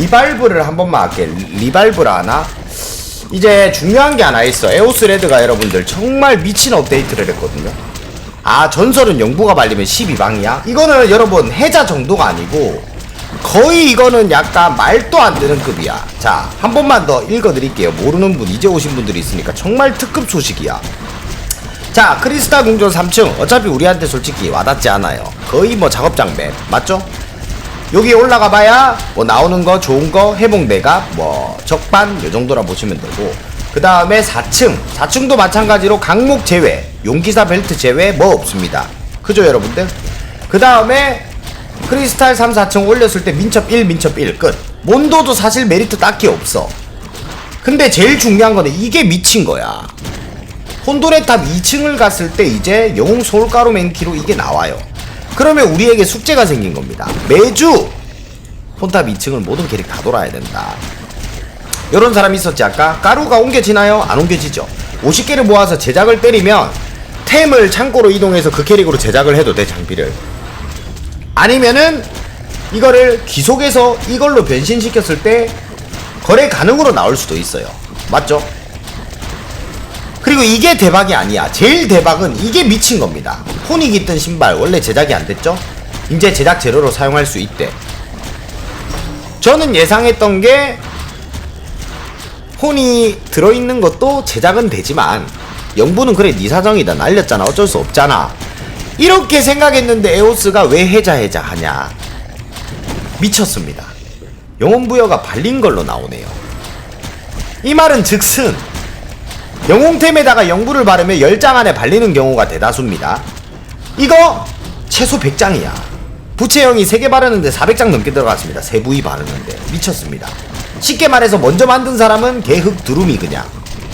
리발브를 한 번만 할게. 리발브라 하나? 이제 중요한 게 하나 있어. 에오스 레드가 여러분들 정말 미친 업데이트를 했거든요. 아 전설은 영부가 발리면 12방이야? 이거는 여러분 해자 정도가 아니고 거의 이거는 약간 말도 안 되는 급이야. 자 한 번만 더 읽어드릴게요. 모르는 분 이제 오신 분들이 있으니까 정말 특급 소식이야. 자 크리스탈 궁전 3층. 어차피 우리한테 솔직히 와닿지 않아요. 거의 뭐 작업장 맵 맞죠? 여기 올라가 봐야 뭐 나오는 거 좋은 거 회복 내가 뭐 적반 요 정도라 보시면 되고. 그 다음에 4층. 4층도 마찬가지로 강목 제외 용기사 벨트 제외 뭐 없습니다. 그죠 여러분들? 그 다음에 크리스탈 3, 4층 올렸을 때 민첩 1 민첩 1 끝. 몬도도 사실 메리트 딱히 없어. 근데 제일 중요한 거는 이게 미친 거야. 혼돈의 탑 2층을 갔을 때 이제 영웅 소울가루 맨키로 이게 나와요. 그러면 우리에게 숙제가 생긴 겁니다. 매주 폰탑 2층을 모든 캐릭 다 돌아야 된다. 이런 사람이 있었지 아까? 가루가 옮겨지나요? 안 옮겨지죠. 50개를 모아서 제작을 때리면 템을 창고로 이동해서 그 캐릭으로 제작을 해도 돼 장비를. 아니면은 이거를 기속해서 이걸로 변신시켰을 때 거래 가능으로 나올 수도 있어요. 맞죠? 그리고 이게 대박이 아니야. 제일 대박은 이게 미친 겁니다. 혼이 깃든 신발 원래 제작이 안 됐죠? 이제 제작 재료로 사용할 수 있대. 저는 예상했던 게 혼이 들어있는 것도 제작은 되지만 영부는 그래 네 사정이다 날렸잖아 어쩔 수 없잖아 이렇게 생각했는데 에오스가 왜 해자 해자 하냐 미쳤습니다 영혼부여가 발린 걸로 나오네요 이 말은 즉슨 영웅템에다가 영부를 바르면 10장 안에 발리는 경우가 대다수입니다. 이거 최소 100장이야. 부채형이 3개 바르는데 400장 넘게 들어갔습니다. 세 부위 바르는데. 미쳤습니다. 쉽게 말해서 먼저 만든 사람은 개흑 두루미 그냥.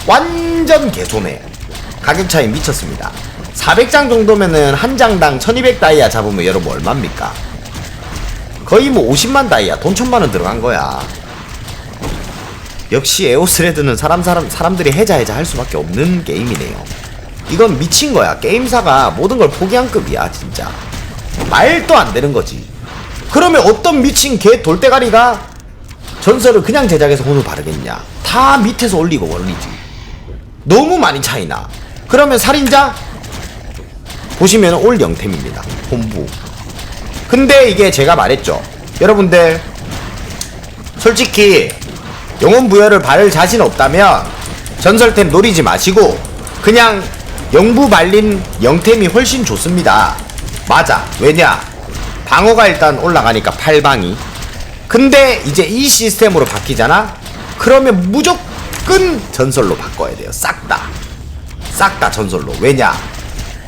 완전 개손해. 가격 차이 미쳤습니다. 400장 정도면은 한 장당 1200 다이아 잡으면 여러분 얼마입니까? 거의 뭐 50만 다이아 돈 천만 원 들어간 거야. 역시 에오스레드는 사람 사람 사람들이 해자 해자 할 수밖에 없는 게임이네요. 이건 미친 거야. 게임사가 모든 걸 포기한 급이야, 진짜. 말도 안 되는 거지. 그러면 어떤 미친 개 돌대가리가 전설을 그냥 제작해서 혼을 바르겠냐? 다 밑에서 올리고 올리지. 너무 많이 차이나. 그러면 살인자 보시면 올 영템입니다. 본부. 근데 이게 제가 말했죠. 여러분들 솔직히 영혼 부여를 바를 자신 없다면 전설템 노리지 마시고 그냥 영부 말린 영템이 훨씬 좋습니다. 맞아. 왜냐? 방어가 일단 올라가니까 8방이. 근데 이제 이 시스템으로 바뀌잖아? 그러면 무조건 전설로 바꿔야 돼요. 싹 다. 싹 다 전설로. 왜냐?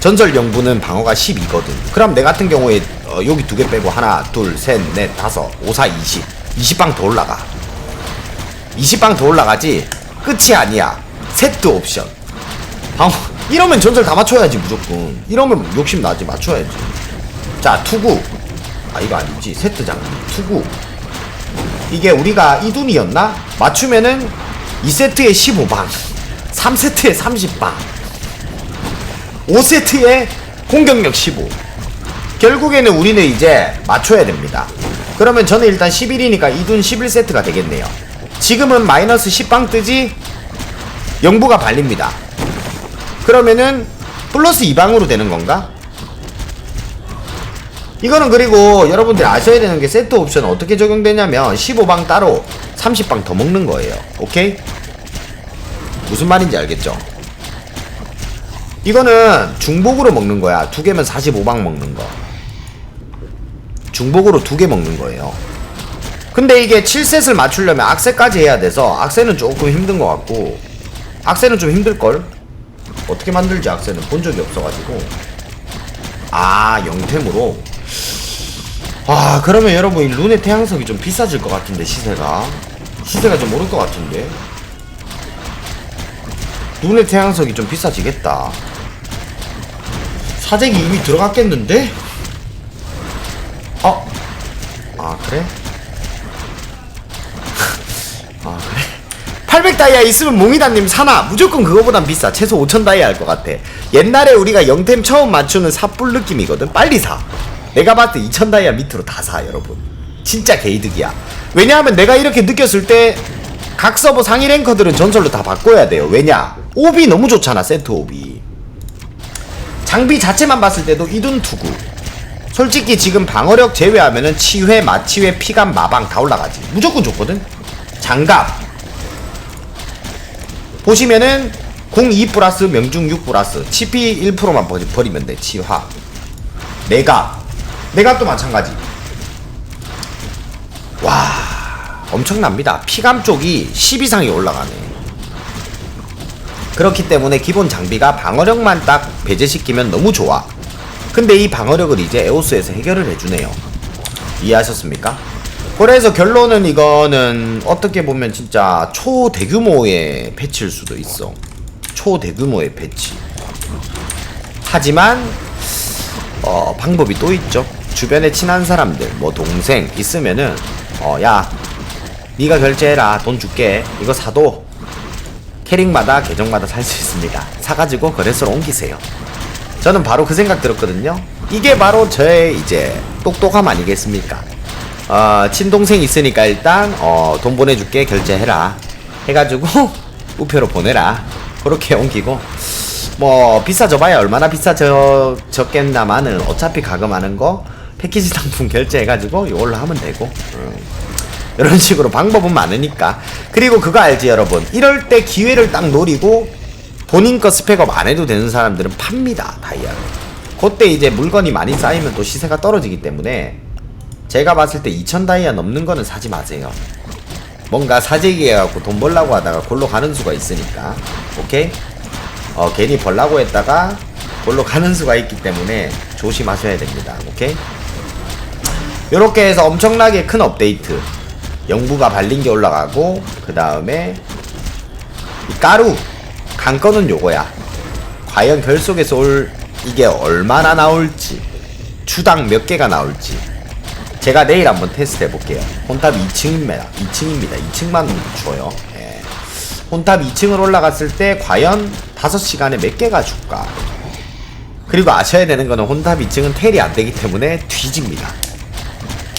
전설 영부는 방어가 10이거든. 그럼 내 같은 경우에 어, 여기 두 개 빼고 하나, 둘, 셋, 넷, 다섯, 오, 사, 20. 20방 더 올라가. 20방 더 올라가지? 끝이 아니야. 세트 옵션. 방 이러면 전설 다 맞춰야지 무조건. 이러면 욕심 나지 맞춰야지. 자 투구. 아 이거 아니지. 세트 장비 투구. 이게 우리가 이둔이었나? 맞추면은 2세트에 15방 3세트에 30방 5세트에 공격력 15 결국에는 우리는 이제 맞춰야 됩니다. 그러면 저는 일단 11이니까 이둔 11세트가 되겠네요 지금은 마이너스 10방 뜨지 영부가 발립니다. 그러면은 플러스 2방으로 되는 건가? 이거는 그리고 여러분들이 아셔야 되는 게 세트 옵션 어떻게 적용되냐면 15방 따로 30방 더 먹는 거예요. 오케이? 무슨 말인지 알겠죠? 이거는 중복으로 먹는 거야. 두 개면 45방 먹는 거. 중복으로 두 개 먹는 거예요. 근데 이게 7셋을 맞추려면 악세까지 해야 돼서 악세는 조금 힘든 것 같고 악세는 좀 힘들걸? 어떻게 만들지 악세는 본 적이 없어가지고 아 영템으로 아 그러면 여러분 이 룬의 태양석이 좀 비싸질 것 같은데 시세가 시세가 좀 오를 것 같은데 룬의 태양석이 좀 비싸지겠다 사재기 이미 들어갔겠는데? 어? 아 그래? 다이아 있으면 몽이다님 사나 무조건 그거보단 비싸 최소 5000 다이아 할 것 같아 옛날에 우리가 영템 처음 맞추는 삽불 느낌이거든 빨리 사 내가 봤을 때2000 다이아 밑으로 다 사 여러분 진짜 개이득이야 왜냐하면 내가 이렇게 느꼈을 때 각 서버 상위 랭커들은 전설로 다 바꿔야 돼요. 왜냐? 옵이 너무 좋잖아, 세트 옵이. 장비 자체만 봤을 때도 이둔 투구. 솔직히 지금 방어력 제외하면은 치회, 마치회, 피감, 마방 다 올라가지. 무조건 좋거든. 장갑. 보시면은 궁2 플러스 명중 6 플러스 치피 1%만 버- 버리면 돼. 치화. 메가. 메가도 마찬가지. 와. 엄청납니다. 피감 쪽이 10 이상이 올라가네. 그렇기 때문에 기본 장비가 방어력만 딱 배제시키면 너무 좋아. 근데 이 방어력을 이제 에오스에서 해결을 해주네요. 이해하셨습니까? 그래서 결론은 이거는 어떻게 보면 진짜 초대규모의 패치일 수도 있어. 초대규모의 패치. 하지만 어, 방법이 또 있죠. 주변에 친한 사람들, 뭐 동생 있으면은 어, 야, 네가 결제해라. 돈 줄게. 이거 사도 캐릭마다 계정마다 살 수 있습니다. 사가지고 거래소로 옮기세요. 저는 바로 그 생각 들었거든요. 이게 바로 저의 이제 똑똑함 아니겠습니까? 어, 친동생 있으니까 일단 어, 돈 보내줄게 결제해라. 해가지고 우표로 보내라. 그렇게 옮기고 뭐 비싸져봐야 얼마나 비싸져 졌겠나마는 어차피 가금하는 거 패키지 상품 결제해가지고 이걸로 하면 되고. 음. 이런 식으로 방법은 많으니까. 그리고 그거 알지, 여러분. 이럴 때 기회를 딱 노리고 본인 거 스펙업 안 해도 되는 사람들은 팝니다, 다이아를. 그때 이제 물건이 많이 쌓이면 또 시세가 떨어지기 때문에 제가 봤을 때 2000 다이아 넘는 거는 사지 마세요. 뭔가 사재기 해갖고 돈 벌라고 하다가 골로 가는 수가 있으니까. 오케이? 어, 괜히 벌라고 했다가 골로 가는 수가 있기 때문에 조심하셔야 됩니다. 오케이? 요렇게 해서 엄청나게 큰 업데이트. 영부가 발린 게 올라가고, 그 다음에, 이 까루. 강건은 요거야. 과연 결속에서 올, 이게 얼마나 나올지, 주당 몇 개가 나올지. 제가 내일 한번 테스트 해볼게요. 혼탑 2층입니다. 2층입니다. 2층만 줘요. 예. 혼탑 2층을 올라갔을 때, 과연 5시간에 몇 개가 줄까? 그리고 아셔야 되는 거는 혼탑 2층은 텔이 안 되기 때문에 뒤집니다.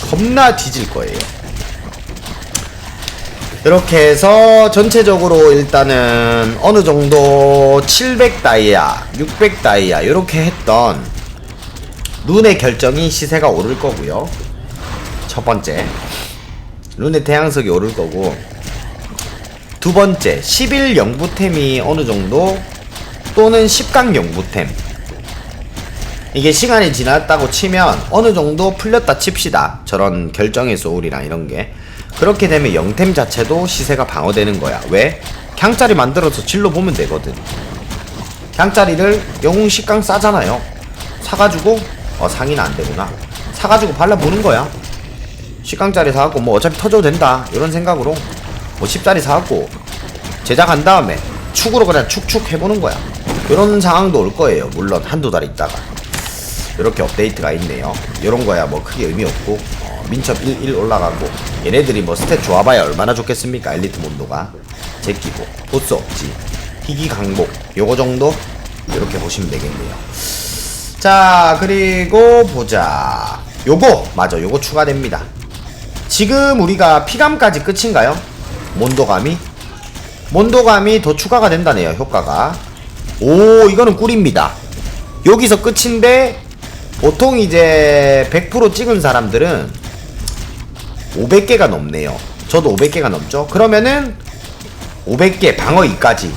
겁나 뒤질 거예요. 이렇게 해서 전체적으로 일단은 어느 정도 700 다이아, 600 다이아 이렇게 했던 룬의 결정이 시세가 오를 거고요. 첫 번째 룬의 태양석이 오를 거고 두 번째 11 영부템이 어느 정도 또는 10강 영부템 이게 시간이 지났다고 치면 어느 정도 풀렸다 칩시다. 저런 결정의 소울이랑 이런 게. 그렇게 되면 영템 자체도 시세가 방어되는 거야. 왜? 캉짜리 만들어서 질러 보면 되거든. 캉짜리를 영웅 식강 싸잖아요. 사가지고 어 상의는 안 되구나. 사가지고 발라보는 거야. 식강짜리 사갖고 뭐 어차피 터져도 된다. 이런 생각으로 뭐 10짜리 사갖고 제작한 다음에 축으로 그냥 축축 해보는 거야. 이런 상황도 올 거예요. 물론 한두 달 있다가. 이렇게 업데이트가 있네요. 이런 거야 뭐 크게 의미 없고 어, 민첩 1, 1 올라가고 얘네들이 뭐 스탯 좋아봐야 얼마나 좋겠습니까? 엘리트 몬도가 제끼고 보스 없지 희귀 강복 요거 정도 이렇게 보시면 되겠네요. 자 그리고 보자 요거 맞아 요거 추가됩니다. 지금 우리가 피감까지 끝인가요? 몬도감이 몬도감이 더 추가가 된다네요 효과가 오 이거는 꿀입니다 여기서 끝인데 보통 이제 100% 찍은 사람들은 500개가 넘네요. 저도 500개가 넘죠. 그러면은 500개 방어 2까지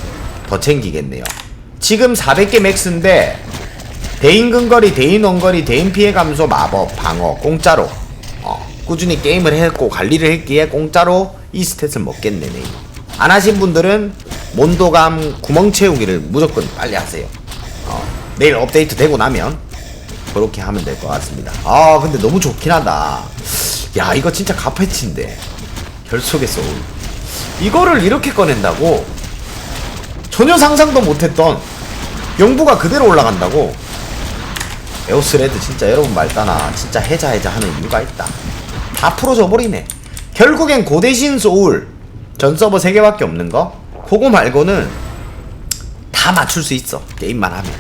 더 챙기겠네요. 지금 400개 맥스인데 대인 근거리, 대인 원거리, 대인 피해 감소, 마법, 방어 공짜로 어, 꾸준히 게임을 했고 관리를 했기에 공짜로 이 스탯을 먹겠네 내일. 안 하신 분들은 몬도감 구멍 채우기를 무조건 빨리 하세요. 어, 내일 업데이트 되고 나면 그렇게 하면 될 것 같습니다. 아 근데 너무 좋긴 하다. 야 이거 진짜 가패치인데 결속의 소울 이거를 이렇게 꺼낸다고 전혀 상상도 못했던 영부가 그대로 올라간다고 에오스 레드 진짜 여러분 말따나 진짜 해자 해자 하는 이유가 있다. 다 풀어져 버리네. 결국엔 고대신 소울 전 서버 3개밖에 없는 거 그거 말고는 다 맞출 수 있어 게임만 하면.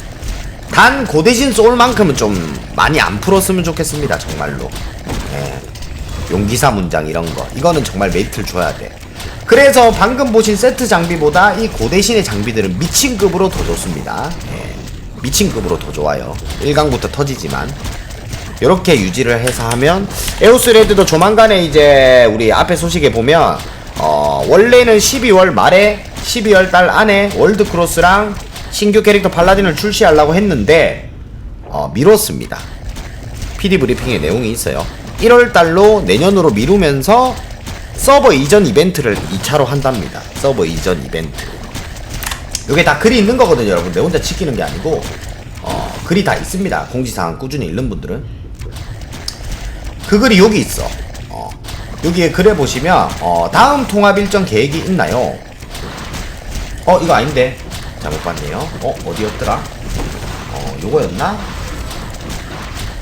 단 고대신 소울만큼은 좀 많이 안 풀었으면 좋겠습니다 정말로. 예. 용기사 문장 이런 거. 이거는 정말 메리트를 줘야 돼. 그래서 방금 보신 세트 장비보다 이 고대신의 장비들은 미친급으로 더 좋습니다. 예, 미친급으로 더 좋아요. 1강부터 터지지만 이렇게 유지를 해서 하면 에오스 레드도 조만간에 이제 우리 앞에 소식에 보면 어 원래는 12월 말에 12월 달 안에 월드 크로스랑 신규 캐릭터 팔라딘을 출시하려고 했는데 어 미뤘습니다. PD 브리핑에 내용이 있어요. 1월 달로 내년으로 미루면서 서버 이전 이벤트를 2차로 한답니다. 서버 이전 이벤트. 이게 다 글이 있는 거거든요, 여러분. 내 혼자 지키는 게 아니고 어, 글이 다 있습니다. 공지사항 꾸준히 읽는 분들은. 그 글이 여기 있어. 어, 여기에 글에 보시면 어, 다음 통합 일정 계획이 있나요? 어 이거 아닌데 잘못 봤네요. 어 어디였더라? 어 요거였나?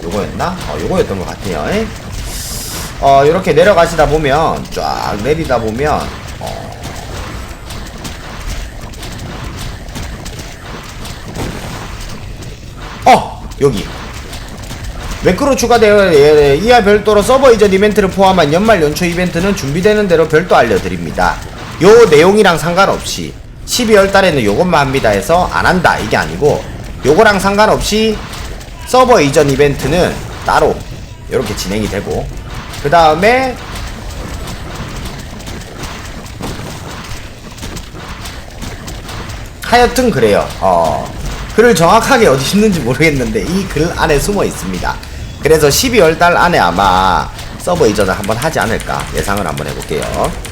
요거였나? 어 요거였던 것 같아요. 에? 어 이렇게 내려가시다 보면 쫙 내리다 보면 어, 어 여기 매크로 추가되어 예, 이와 별도로 서버 이전 이벤트를 포함한 연말 연초 이벤트는 준비되는 대로 별도 알려드립니다. 요 내용이랑 상관없이 12월 달에는 요것만 합니다 해서 안 한다 이게 아니고 요거랑 상관없이 서버 이전 이벤트는 따로 이렇게 진행이 되고 그 다음에 하여튼 그래요. 어, 글을 정확하게 어디 있는지 모르겠는데 이 글 안에 숨어 있습니다. 그래서 12월 달 안에 아마 서버 이전을 한번 하지 않을까 예상을 한번 해볼게요.